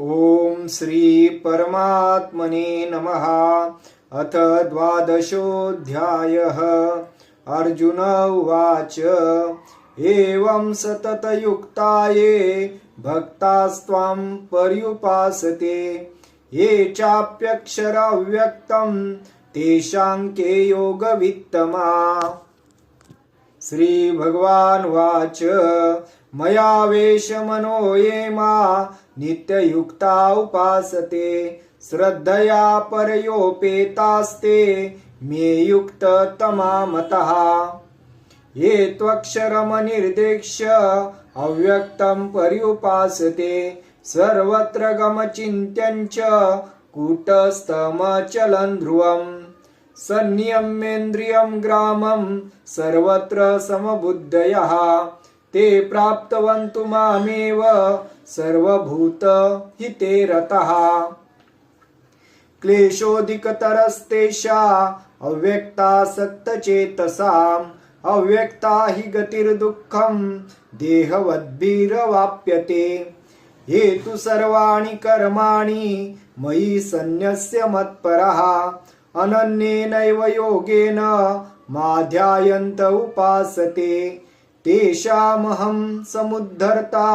ॐ श्री परमात्मने नमः। अथ द्वादशोऽध्यायः। अर्जुन उवाच। एवं सततयुक्ताये भक्तास्त्वां पर्युपासते। ये चाप्यक्षरव्यक्तं तेषां के योगवित्तमा। श्रीभगवानुवाच मया वेशमनो ये मा नित्ययुक्ता उपासते श्रद्धया परयोपेतास्ते मे युक्ततमा मतः ये त्वक्षरमनिर्देक्ष्य अव्यक्तं पर्युपासते सर्वत्र गमचिन्त्यञ्च कूटस्थमचलं ध्रुवम्। सन्नियम्येन्द्रियं ग्रामं सर्वत्र समबुद्धयः। ते प्राप्तवन्तु मामेव सर्वभूत हिते रतः। क्लेशोऽधिकतरस्तेषा अव्यक्तासक्तचेतसाम् अव्यक्ता हि गतिर्दुःखं देहवद्भिरवाप्यते। ये तु सर्वाणि कर्माणि मयि सन्न्यस्य मत्परः। अनन्येनैव योगेन माध्यायन्त उपासते। तेषामहं समुद्धर्ता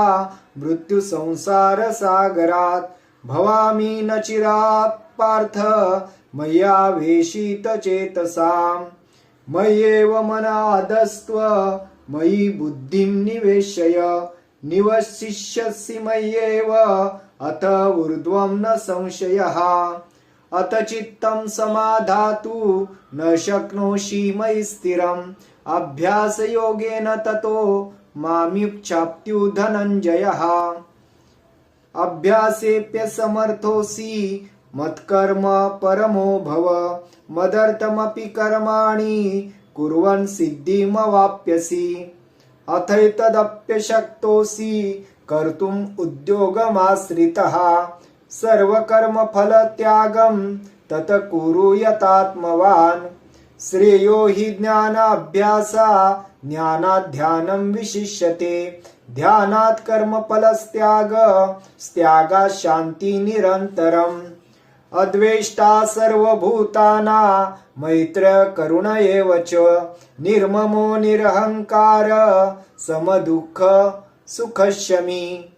मृत्युसंसारसागरात् भवामि न चिरात् पार्थ मया वेशितचेतसाम् मय्येव मनादस्त्व मयि बुद्धिं निवेशय निवशिष्यसि मय्येव अथ ऊर्ध्वं न संशयः। अथ चित्तं समाधातु न शक्नोषि मयि स्थिरम्। अभ्यासयोगेन ततो मामिच्छाप्त्यु धनञ्जयः अभ्यासेऽप्यसमर्थोऽसि मत्कर्म परमो भव मदर्थमपि कर्माणि कुर्वन् सिद्धिमवाप्यसि। अथैतदप्यशक्तोऽसि कर्तुम् उद्योगमाश्रितः। सर्वकर्मफलत्यागं तत् कुरु यतात्मवान् श्रेयो हि ज्ञानाभ्यासा ज्ञानाध्यानं विशिष्यते. ध्यानात् कर्मफलस्त्याग शांती शान्तिनिरन्तरम् अद्वेष्टा सर्वभूताना मैत्र करुण एव च. निर्ममो निरहंकार समदुःख सुखशमी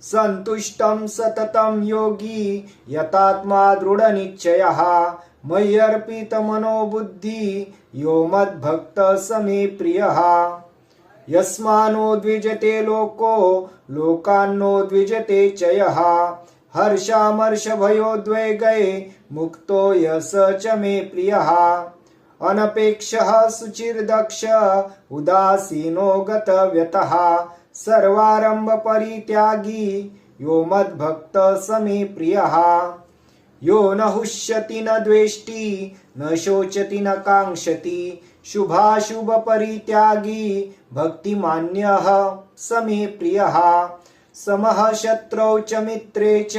सन्तुष्टं सततं योगी यतात्मा दृढनिश्चयः. मय्यर्पित बुद्धि यो मद्भक्त समे प्रियः। यस्मानो द्विजते लोको लोकान्नो द्विजते च हर्षामर्षभयोद्वेगै मुक्तो यस च मे प्रियः। अनपेक्षः सुचिर्दक्ष उदासीनो गतव्यतः। सर्वारम्भपरित्यागी यो मद्भक्त समे प्रियः। यो न हुष्यति न द्वेष्टि न शोचति न काङ्क्षति। शुभाशुभपरित्यागी भक्तिमान्यः स मे प्रियः। समः शत्रौ च मित्रे च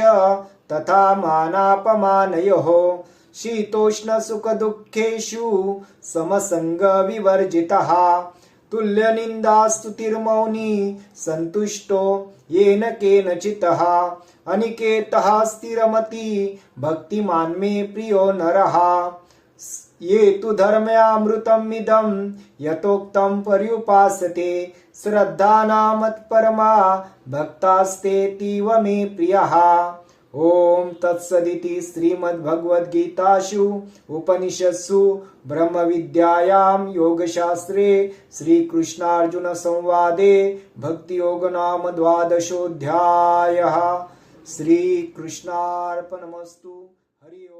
तथा मानापमानयोः। शीतोष्णसुखदुःखेषु समसङ्गविवर्जितः। तुल्यनिन्दास्तुतिर्मौनी सन्तुष्टो येन केनचितः अनिकेतः स्थिरमति भक्तिमान् मे प्रियो नरः। ये तु धर्मयामृतमिदं यथोक्तं पर्युपासते श्रद्धानामत्परमा भक्तास्तेतीव मे प्रियः। ॐ तत्सदिति श्रीमद्भगवद्गीतासु उपनिषत्सु ब्रह्मविद्यायां योगशास्त्रे श्रीकृष्णार्जुनसंवादे भक्तियोगनाम द्वादशोऽध्यायः श्रीकृष्णार्पणमस्तु। हरि ओम्।